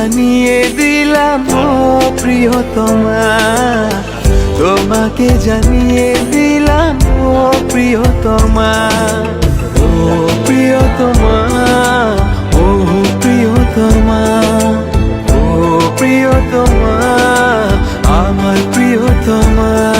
জানিয়ে দিলাম প্রিয় প্রিয়তমা। তোমাকে জানিয়ে দিলাম, ও প্রিয়তমা। ও প্রিয়তমা ও প্রিয়তমা। ও প্রিয়তমা, আমার প্রিয়তমা। যতনে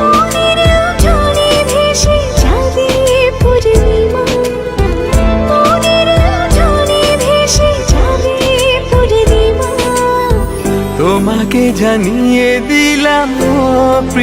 তোমাকে জানিয়ে দিলাম প্রিয়